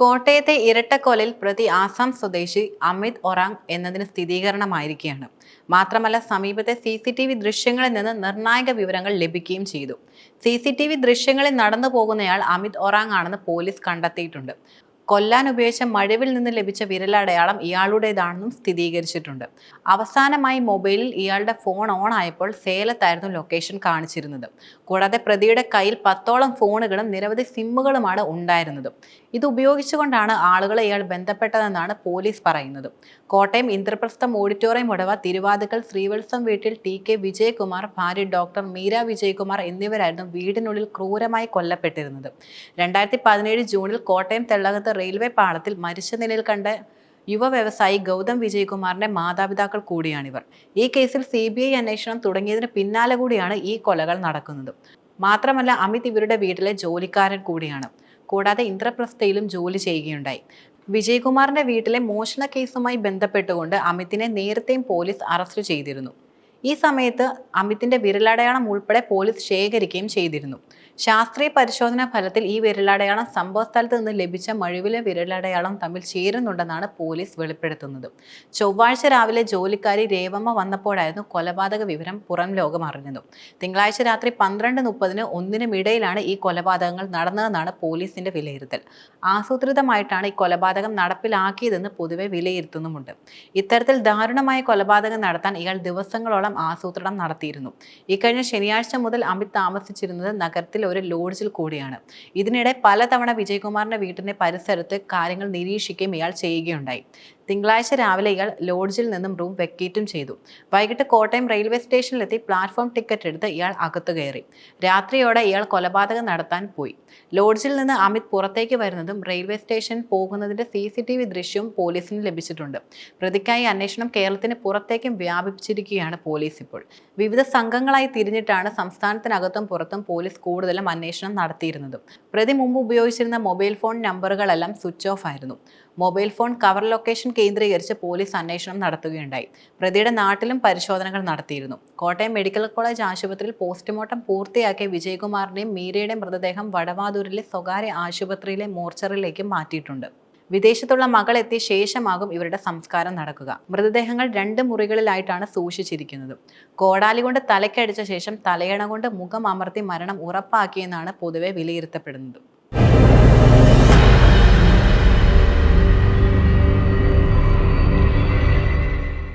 കോട്ടയത്തെ ഇരട്ടക്കൊലയിൽ പ്രതി ആസാം സ്വദേശി അമിത് ഒറാങ് എന്നതിന് സ്ഥിരീകരണമായിരിക്കുകയാണ്. മാത്രമല്ല സമീപത്തെ സി സി ടി വി ദൃശ്യങ്ങളിൽ നിന്ന് നിർണായക വിവരങ്ങൾ ലഭിക്കുകയും ചെയ്തു. സി സി ടി വി ദൃശ്യങ്ങളിൽ നടന്നു പോകുന്നയാൾ അമിത് ഒറാങ് ആണെന്ന് പോലീസ് കണ്ടെത്തിയിട്ടുണ്ട്. കൊല്ലാൻ ഉപയോഗിച്ച മഴവിൽ നിന്ന് ലഭിച്ച വിരലടയാളം ഇയാളുടേതാണെന്നും സ്ഥിരീകരിച്ചിട്ടുണ്ട്. അവസാനമായി മൊബൈലിൽ ഇയാളുടെ ഫോൺ ഓൺ ആയപ്പോൾ സേലത്തായിരുന്നു ലൊക്കേഷൻ കാണിച്ചിരുന്നത്. കൂടാതെ പ്രതിയുടെ കയ്യിൽ പത്തോളം ഫോണുകളും നിരവധി സിമ്മുകളുമാണ് ഉണ്ടായിരുന്നത്. ഇത് ഉപയോഗിച്ചുകൊണ്ടാണ് ആളുകളെ ഇയാൾ ബന്ധപ്പെട്ടതെന്നാണ് പോലീസ് പറയുന്നത്. കോട്ടയം ഇന്ദ്രപ്രസ്ഥം ഓഡിറ്റോറിയം ഉടവ തിരുവാതുക്കൽ ശ്രീവത്സം വീട്ടിൽ ടി കെ വിജയകുമാർ ഭാര്യ ഡോക്ടർ മീര വിജയകുമാർ എന്നിവരായിരുന്നു വീടിനുള്ളിൽ ക്രൂരമായി കൊല്ലപ്പെട്ടിരുന്നത്. രണ്ടായിരത്തി പതിനേഴ് ജൂണിൽ കോട്ടയം തെള്ളകത്ത് റെയിൽവേ പാളത്തിൽ മരിച്ച നിലയിൽ കണ്ട യുവ വ്യവസായി ഗൗതം വിജയകുമാറിന്റെ മാതാപിതാക്കൾ കൂടിയാണിവർ. ഈ കേസിൽ സി ബി ഐ അന്വേഷണം തുടങ്ങിയതിന് പിന്നാലെ കൂടിയാണ് ഈ കൊലകൾ നടക്കുന്നത്. മാത്രമല്ല അമിത് ഇവരുടെ വീട്ടിലെ ജോലിക്കാരൻ കൂടിയാണ്. കൂടാതെ ഇന്ദ്രപ്രസ്ഥയിലും ജോലി ചെയ്യുകയുണ്ടായി. വിജയകുമാറിന്റെ വീട്ടിലെ മോഷണ കേസുമായി ബന്ധപ്പെട്ടുകൊണ്ട് അമിതിനെ നേരത്തെയും പോലീസ് അറസ്റ്റ് ചെയ്തിരുന്നു. ഈ സമയത്ത് അമിതിന്റെ വിരലടയാളം ഉൾപ്പെടെ പോലീസ് ശേഖരിക്കുകയും ചെയ്തിരുന്നു. ശാസ്ത്രീയ പരിശോധനാ ഫലത്തിൽ ഈ വിരലടയാളം സംഭവസ്ഥലത്ത് നിന്ന് ലഭിച്ച മഴുവിലെ വിരലടയാളം തമ്മിൽ ചേരുന്നുണ്ടെന്നാണ് പോലീസ് വെളിപ്പെടുത്തുന്നത്. ചൊവ്വാഴ്ച രാവിലെ ജോലിക്കാരി രേവമ്മ വന്നപ്പോഴായിരുന്നു കൊലപാതക വിവരം പുറം ലോകം അറിഞ്ഞത്. തിങ്കളാഴ്ച രാത്രി പന്ത്രണ്ട് മുപ്പതിന് ഒന്നിനും ഇടയിലാണ് ഈ കൊലപാതകങ്ങൾ നടന്നതെന്നാണ് പോലീസിന്റെ വിലയിരുത്തൽ. ആസൂത്രിതമായിട്ടാണ് ഈ കൊലപാതകം നടപ്പിലാക്കിയതെന്ന് പൊതുവെ വിലയിരുത്തുന്നുമുണ്ട്. ഇത്തരത്തിൽ ദാരുണമായ കൊലപാതകം നടത്താൻ ഇയാൾ ദിവസങ്ങളോളം ആസൂത്രണം നടത്തിയിരുന്നു. ഇക്കഴിഞ്ഞ ശനിയാഴ്ച മുതൽ അമിത് താമസിച്ചിരുന്നത് നഗരത്തിൽ ഒരു ലോഡ്ജിൽ കൂടിയാണ്. ഇതിനിടെ പലതവണ വിജയകുമാറിന്റെ വീട്ടിന്റെ പരിസരത്ത് കാര്യങ്ങൾ നിരീക്ഷിക്കുകയും ഇയാൾ ചെയ്യുകയുണ്ടായി. തിങ്കളാഴ്ച രാവിലെ ഇയാൾ ലോഡ്ജിൽ നിന്നും റൂം വെക്കേറ്റും ചെയ്തു. വൈകിട്ട് കോട്ടയം റെയിൽവേ സ്റ്റേഷനിലെത്തി പ്ലാറ്റ്ഫോം ടിക്കറ്റ് എടുത്ത് ഇയാൾ അകത്തു കയറി. രാത്രിയോടെ ഇയാൾ കൊലപാതകം നടത്താൻ പോയി. ലോഡ്ജിൽ നിന്ന് അമിത് പുറത്തേക്ക് വരുന്നതും റെയിൽവേ സ്റ്റേഷൻ പോകുന്നതിന്റെ സി സി ടി വി ദൃശ്യവും പോലീസിന് ലഭിച്ചിട്ടുണ്ട്. പ്രതിക്കായി അന്വേഷണം കേരളത്തിന് പുറത്തേക്കും വ്യാപിപ്പിച്ചിരിക്കുകയാണ് പോലീസ് ഇപ്പോൾ. വിവിധ സംഘങ്ങളായി തിരിഞ്ഞിട്ടാണ് സംസ്ഥാനത്തിനകത്തും പുറത്തും പോലീസ് കൂടുതലും അന്വേഷണം നടത്തിയിരുന്നത്. പ്രതി മുമ്പ് ഉപയോഗിച്ചിരുന്ന മൊബൈൽ ഫോൺ നമ്പറുകളെല്ലാം സ്വിച്ച് ഓഫ് ആയിരുന്നു. മൊബൈൽ ഫോൺ കവർ ലൊക്കേഷൻ കേന്ദ്രീകരിച്ച് പോലീസ് അന്വേഷണം നടത്തുകയുണ്ടായി. പ്രതിയുടെ നാട്ടിലും പരിശോധനകൾ നടത്തിയിരുന്നു. കോട്ടയം മെഡിക്കൽ കോളേജ് ആശുപത്രിയിൽ പോസ്റ്റ്മോർട്ടം പൂർത്തിയാക്കിയ വിജയകുമാറിന്റെയും മീരയുടെയും മൃതദേഹം വടവാതൂരിലെ സ്വകാര്യ ആശുപത്രിയിലെ മോർച്ചറിയിലേക്ക് മാറ്റിയിട്ടുണ്ട്. വിദേശത്തുള്ള മകൾ എത്തിയ ശേഷമാകും ഇവരുടെ സംസ്കാരം നടക്കുക. മൃതദേഹങ്ങൾ രണ്ട് മുറികളിലായിട്ടാണ് സൂക്ഷിച്ചിരിക്കുന്നത്. കോടാലി കൊണ്ട് തലക്കടിച്ച ശേഷം തലയണ കൊണ്ട് മുഖം അമർത്തി മരണം ഉറപ്പാക്കിയെന്നാണ് പൊതുവെ വിലയിരുത്തപ്പെടുന്നത്.